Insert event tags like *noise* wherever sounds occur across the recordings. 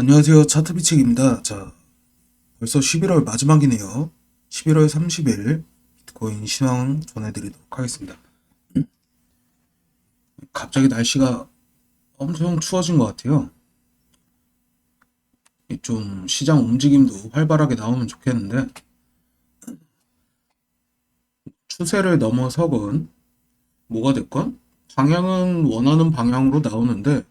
안녕하세요. 차트비책입니다. 자, 벌써 11월 마지막이네요. 11월 30일 비트코인 신황 전해드리도록 하겠습니다. 갑자기 날씨가 엄청 추워진 것 같아요. 이좀 시장 움직임도 활발하게 나오면 좋겠는데, 추세를 넘어서건 뭐가 됐건 방향은 원하는 방향으로 나오는데,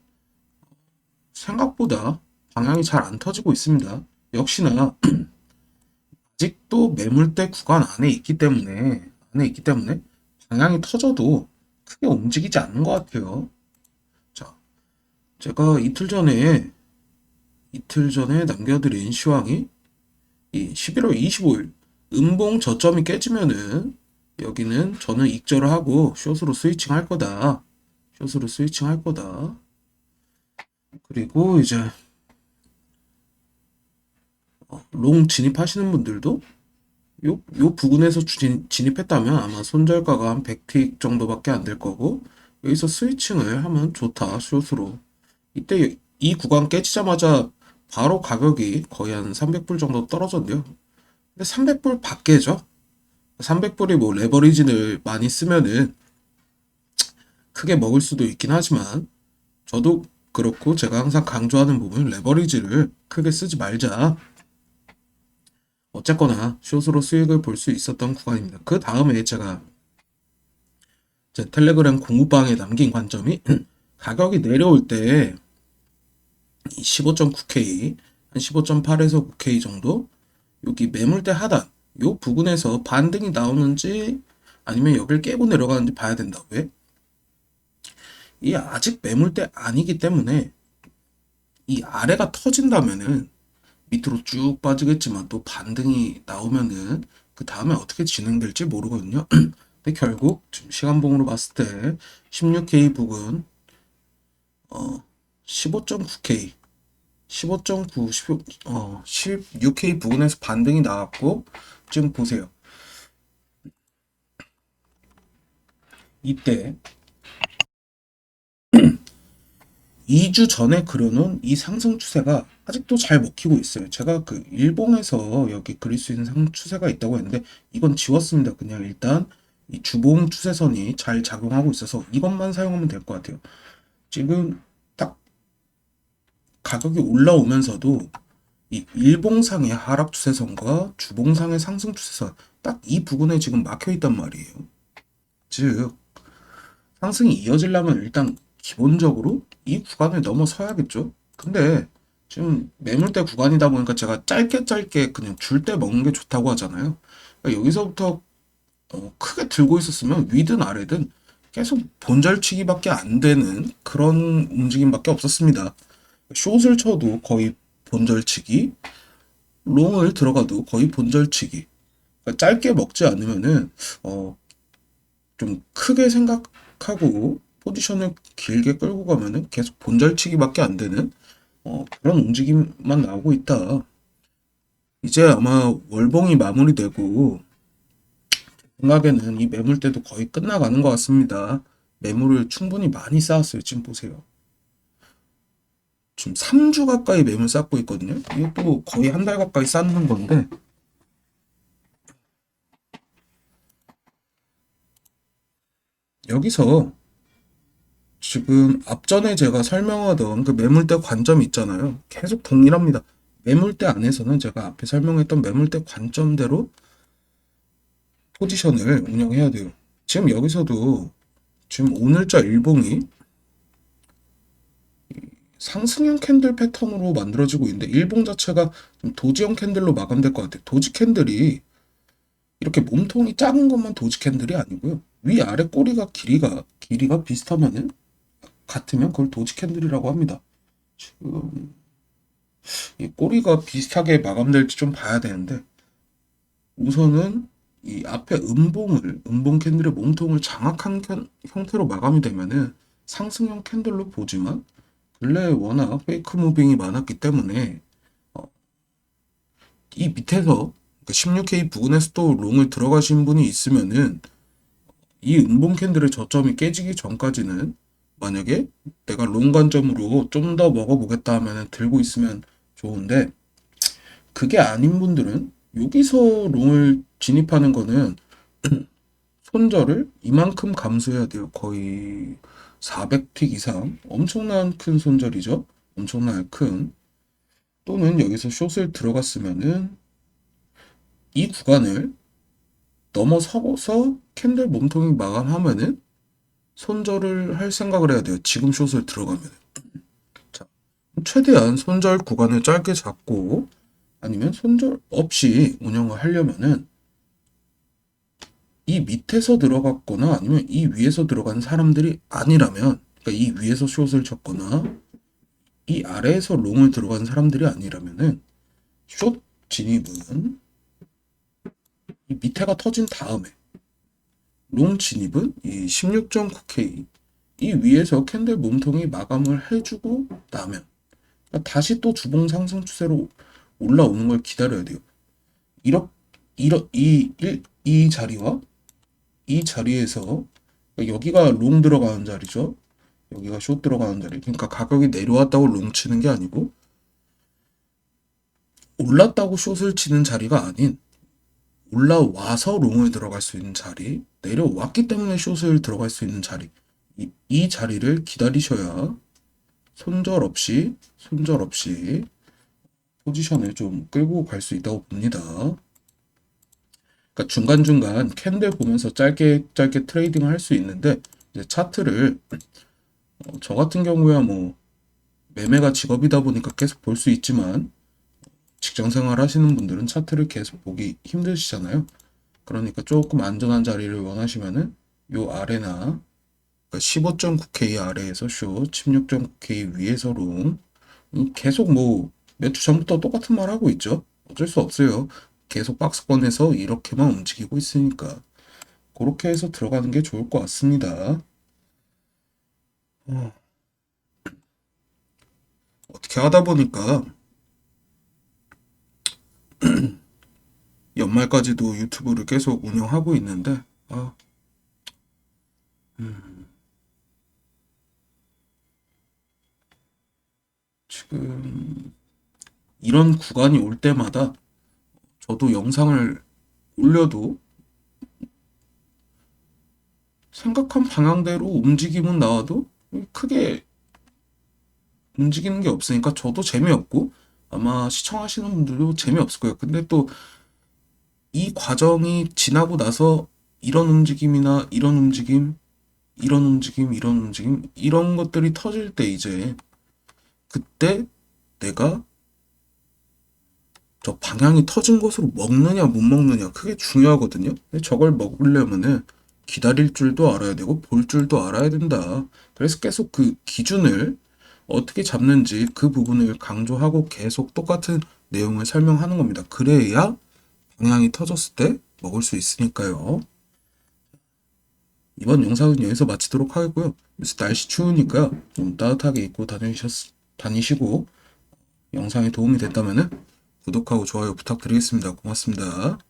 생각보다 방향이 잘 안 터지고 있습니다. 역시나 *clears throat* 아직도 매물대 구간 안에 있기 때문에 안에 있기 때문에 방향이 터져도 크게 움직이지 않는 것 같아요. 자, 제가 이틀 전에 이틀 전에 남겨드린 시황이 이 11월 25일 음봉 저점이 깨지면은 여기는 저는 익절을 하고 숏으로 스위칭 할 거다. 숏으로 스위칭 할 거다. 그리고 이제 어, 롱 진입하시는 분들도 요, 요 부근에서 진, 진입했다면 아마 손절가가 한 100틱 정도밖에 안 될 거고 여기서 스위칭을 하면 좋다 숏으로. 이때 이 구간 깨지자마자 바로 가격이 거의 한 300불 정도 떨어졌네요. 근데 300불 밖에죠? 300불이 뭐 레버리지를 많이 쓰면은 크게 먹을 수도 있긴 하지만 저도 그렇고 제가 항상 강조하는 부분 레버리지를 크게 쓰지 말자 어쨌거나 숏으로 수익을 볼 수 있었던 구간입니다. 그 다음에 제가 제 텔레그램 공부방에 남긴 관점이 *clears throat* 가격이 내려올 때 15.9K, 한 15.8에서 9K 정도 여기 매물대 하단 요 부근에서 반등이 나오는지 아니면 여길 깨고 내려가는지 봐야 된다. 왜? 이 아직 매물대 아니기 때문에 이 아래가 터진다면은 밑으로 쭉 빠지겠지만 또 반등이 나오면은 그 다음에 어떻게 진행될지 모르거든요. *clears throat* 근데 결국 지금 시간봉으로 봤을 때 16K 부근 어 15.9K 15.9 15, 어 16K 부근에서 반등이 나왔고 지금 보세요. 이때 2주 전에 그려놓은 이 상승 추세가 아직도 잘 먹히고 있어요. 제가 그 일봉에서 여기 그릴 수 있는 상 추세가 있다고 했는데 이건 지웠습니다. 그냥 일단 이 주봉 추세선이 잘 작용하고 있어서 이것만 사용하면 될 것 같아요. 지금 딱 가격이 올라오면서도 이 일봉상의 하락 추세선과 주봉상의 상승 추세선 딱 이 부분에 지금 막혀 있단 말이에요. 즉 상승이 이어지려면 일단 기본적으로 이 구간을 넘어서야겠죠. 근데 지금 매물대 구간이다 보니까 제가 짧게 짧게 그냥 줄 때 먹는 게 좋다고 하잖아요. 그러니까 여기서부터 어, 크게 들고 있었으면 위든 아래든 계속 본절치기밖에 안 되는 그런 움직임밖에 없었습니다. 숏을 쳐도 거의 본절치기, 롱을 들어가도 거의 본절치기. 그러니까 짧게 먹지 않으면은 어, 좀 크게 생각하고 포지션을 길게 끌고 가면은 계속 본절치기밖에 안 되는 어, 그런 움직임만 나오고 있다. 이제 아마 월봉이 마무리되고 생각에는 이 매물대도 거의 끝나가는 것 같습니다. 매물을 충분히 많이 쌓았어요. 지금 보세요. 지금 3주 가까이 매물 쌓고 있거든요. 이것도 거의 한 달 가까이 쌓는 건데 여기서 지금 앞전에 제가 설명하던 그 매물대 관점 있잖아요. 계속 동일합니다. 매물대 안에서는 제가 앞에 설명했던 매물대 관점대로 포지션을 운영해야 돼요. 지금 여기서도 지금 오늘자 일봉이 상승형 캔들 패턴으로 만들어지고 있는데 일봉 자체가 좀 도지형 캔들로 마감될 것 같아요. 도지 캔들이 이렇게 몸통이 작은 것만 도지 캔들이 아니고요. 위 아래 꼬리가 길이가 길이가 비슷하면은 같으면 그걸 도지 캔들이라고 합니다. 지금 이 꼬리가 비슷하게 마감될지 좀 봐야 되는데 우선은 이 앞에 음봉을 음봉 캔들의 몸통을 장악한 현- 형태로 마감이 되면은 상승형 캔들로 보지만 근래 워낙 페이크 무빙이 많았기 때문에 어, 이 밑에서 16K 부근에서 또 롱을 들어가신 분이 있으면은 이 음봉 캔들의 저점이 깨지기 전까지는 만약에 내가 롱 관점으로 좀 더 먹어보겠다 하면은 들고 있으면 좋은데 그게 아닌 분들은 여기서 롱을 진입하는 거는 *clears throat* 손절을 이만큼 감수해야 돼요. 거의 400틱 이상. 엄청난 큰 손절이죠. 엄청나게 큰. 또는 여기서 숏을 들어갔으면은 이 구간을 넘어서서 캔들 몸통이 마감하면은 손절을 할 생각을 해야 돼요. 지금 숏을 들어가면. 자, 최대한 손절 구간을 짧게 잡고 아니면 손절 없이 운영을 하려면은 이 밑에서 들어갔거나 아니면 이 위에서 들어간 사람들이 아니라면 그러니까 이 위에서 숏을 쳤거나 이 아래에서 롱을 들어간 사람들이 아니라면은 숏 진입은 이 밑에가 터진 다음에 롱 진입은 이 16.9K 이 위에서 캔들 몸통이 마감을 해주고 나면 그러니까 다시 또 주봉 상승 추세로 올라오는 걸 기다려야 돼요. 이렇 이러 이, 일, 이 자리와 이 자리에서 여기가 롱 들어가는 자리죠. 여기가 숏 들어가는 자리. 그러니까 가격이 내려왔다고 롱 치는 게 아니고 올랐다고 숏을 치는 자리가 아닌 올라와서 롱을 들어갈 수 있는 자리, 내려왔기 때문에 숏을 들어갈 수 있는 자리. 이, 이 자리를 기다리셔야 손절 없이 손절 없이 포지션을 좀 끌고 갈 수 있다고 봅니다. 그러니까 중간중간 캔들 보면서 짧게 짧게 트레이딩을 할수 있는데 차트를 어, 저 같은 경우야 뭐 매매가 직업이다 보니까 계속 볼 수 있지만 직장 생활 하시는 분들은 차트를 계속 보기 힘드시잖아요. 그러니까 조금 안전한 자리를 원하시면은 요 아래나 그러니까 15.9K 아래에서 숏, 16.9K 위에서 롱 음, 계속 뭐 몇 주 전부터 똑같은 말 하고 있죠. 어쩔 수 없어요. 계속 박스권에서 이렇게만 움직이고 있으니까 그렇게 해서 들어가는 게 좋을 것 같습니다. 어. 어떻게 하다 보니까 *clears throat* 연말까지도 유튜브를 계속 운영하고 있는데 아, 음, 지금 이런 구간이 올 때마다 저도 영상을 올려도 생각한 방향대로 움직임은 나와도 크게 움직이는 게 없으니까 저도 재미없고 아마 시청하시는 분들도 재미없을 거예요. 근데 또 이 과정이 지나고 나서 이런 움직임이나 이런 움직임, 이런 움직임, 이런 움직임, 이런 것들이 터질 때 이제 그때 내가 저 방향이 터진 것으로 먹느냐 못 먹느냐 그게 중요하거든요. 저걸 먹으려면은 기다릴 줄도 알아야 되고 볼 줄도 알아야 된다. 그래서 계속 그 기준을 어떻게 잡는지 그 부분을 강조하고 계속 똑같은 내용을 설명하는 겁니다. 그래야 방향이 터졌을 때 먹을 수 있으니까요. 이번 영상은 여기서 마치도록 하겠고요. 요새 날씨 추우니까 좀 따뜻하게 입고 다니셨, 다니시고 영상에 도움이 됐다면 구독하고 좋아요 부탁드리겠습니다. 고맙습니다.